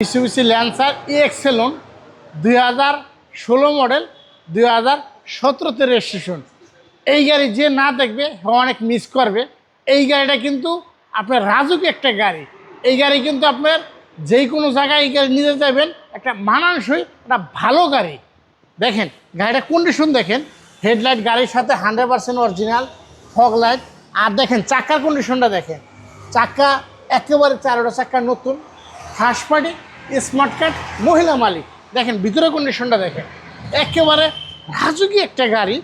Mitsubishi Lancer এক্সেলন দুই হাজার ষোলো মডেল দুই হাজার সতেরোতে রেজিস্ট্রেশন এই গাড়ি যে না দেখবে অনেক মিস করবে। এই গাড়িটা কিন্তু আপনার রাজুক একটা গাড়ি। এই গাড়ি কিন্তু আপনার যেই কোনো জায়গায় এই গাড়ি নিতে যাবেন, একটা মানানসই, একটা ভালো গাড়ি। দেখেন গাড়িটা কন্ডিশন দেখেন। হেডলাইট গাড়ির সাথে hundred percent original fog light আর দেখেন, চাকার কন্ডিশনটা দেখেন। চাকা একেবারে চারোটা চাকা নতুন। ফার্স্ট পার্টি স্মার্ট কার্ড, মহিলা মালিক। দেখেন, ভিতরে কন্ডিশনটা দেখেন। একেবারে রাজুকি একটা গাড়ি,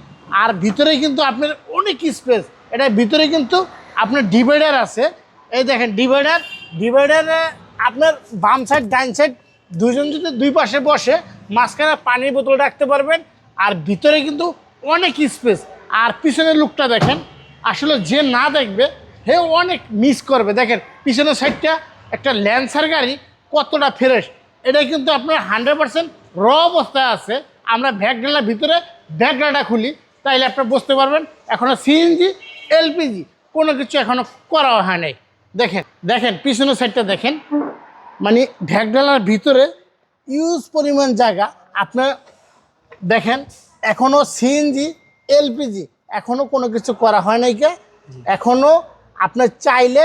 আর ভিতরে কিন্তু আপনার অনেক স্পেস এটা ভিতরে কিন্তু আপনার ডিভাইডার আছে। এই দেখেন ডিভাইডার ডিভাইডারে আপনার বাম সাইড ডাইন সাইড দুজন যদি দুই পাশে বসে, মাঝখানে পানির বোতল রাখতে পারবেন, আর ভিতরে কিন্তু অনেক স্পেস আর পিছনের লুকটা দেখেন, আসলে যে না দেখবে হে অনেক মিস করবে। দেখেন, পিছনের সাইডটা একটা ল্যান্সার গাড়ি কতটা ফ্রেশ এটা কিন্তু আপনার হান্ড্রেড পার্সেন্ট র অবস্থায় আছে। আমরা ভ্যাকডালার ভিতরে ভ্যাকডালাটা খুলি, তাইলে আপনারা বুঝতে পারবেন এখনও সিএনজি এলপিজি কোনো কিছু এখনও করা হয় নাই। দেখেন দেখেন, পিছনের সাইডটা দেখেন। মানে ভ্যাকডালার ভিতরে ইউজ পরিমাণ জায়গা। আপনার দেখেন এখনও সিএনজি এলপিজি এখনও কোনো কিছু করা হয় নাই কে। এখনও আপনার চাইলে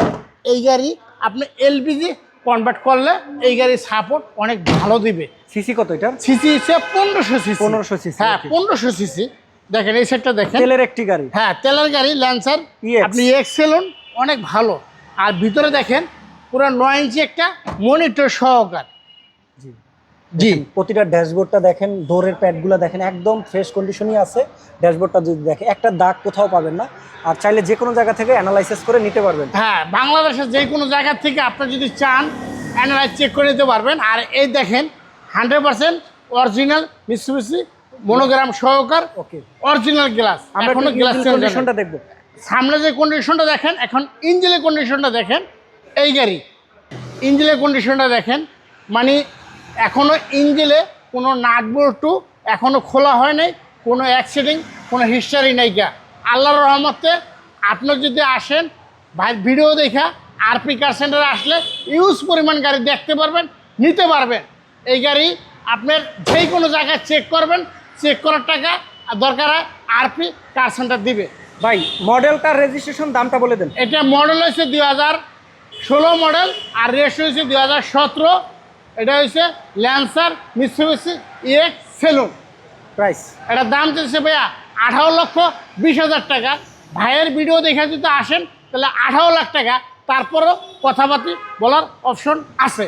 এই গাড়ি আপনি এলপিজি কনভার্ট করলে এই গাড়ির সাপোর্ট অনেক ভালো দিবে। সিসি কত এটা সিসি হিসেবে পনেরোশো সিসি পনেরোশো সিসি হ্যাঁ. পনেরোশো সিসি দেখেন এই সেটটা দেখেন। তেলের একটি গাড়ি। হ্যাঁ তেলের গাড়ি ল্যান্সার EX আপনি এক্সেলন অনেক ভালো। আর ভিতরে দেখেন পুরো নয় ইঞ্চি একটা মনিটর সহকার। জি। প্রতিটা ড্যাশবোর্ডটা দেখেন ডোরের প্যাডগুলো দেখেন একদম ফ্রেশ কন্ডিশনই আছে। ড্যাশবোর্ডটা যদি দেখে একটা দাগ কোথাও পাবেন না। আর চাইলে যে কোনো জায়গা থেকে অ্যানালাইসিস করে নিতে পারবেন। হ্যাঁ বাংলাদেশের যে কোনো জায়গা থেকে আপনি যদি চান অ্যানালাইজ চেক করে নিতে পারবেন। আর এই দেখেন hundred percent original Mitsubishi monogram সহকার okay. Original glass আমরা এখনও গ্লাস কন্ডিশনটা দেখব। সামনে যে কন্ডিশনটা দেখেন এখন ইঞ্জিনের কন্ডিশনটা দেখেন এই গাড়ি। ইঞ্জিনের কন্ডিশনটা দেখেন মানে এখনও ইঞ্জিলে কোনো নাট বল্টু এখনও খোলা হয় নাই কোনো অ্যাক্সিডেন্ট কোনো হিস্টারি নাই গা আল্লাহর রহমতে আপনি যদি আসেন ভাই ভিডিও দেখা আরপি কার সেন্টারে আসলে ইউজ পরিমাণ গাড়ি দেখতে পারবেন নিতে পারবেন। এই গাড়ি আপনার যেই কোনো জায়গায় চেক করবেন চেক করার টাকা দরকার হয় আরপি কার সেন্টার দিবে। ভাই মডেল কার রেজিস্ট্রেশন দামটা বলে দেন। এটা মডেল হয়েছে দুই হাজার ষোলো মডেল আর রেস হয়েছে দুই হাজার সতেরো। এটা হয়েছে Lancer Mitsubishi EX saloon price এটার দাম চলছে ভাইয়া আঠারো লক্ষ বিশ হাজার টাকা। ভাইয়ের ভিডিও দেখে যদি আসেন তাহলে আঠারো লাখ টাকা। তারপরও কথাবার্তি বলার অপশন আছে।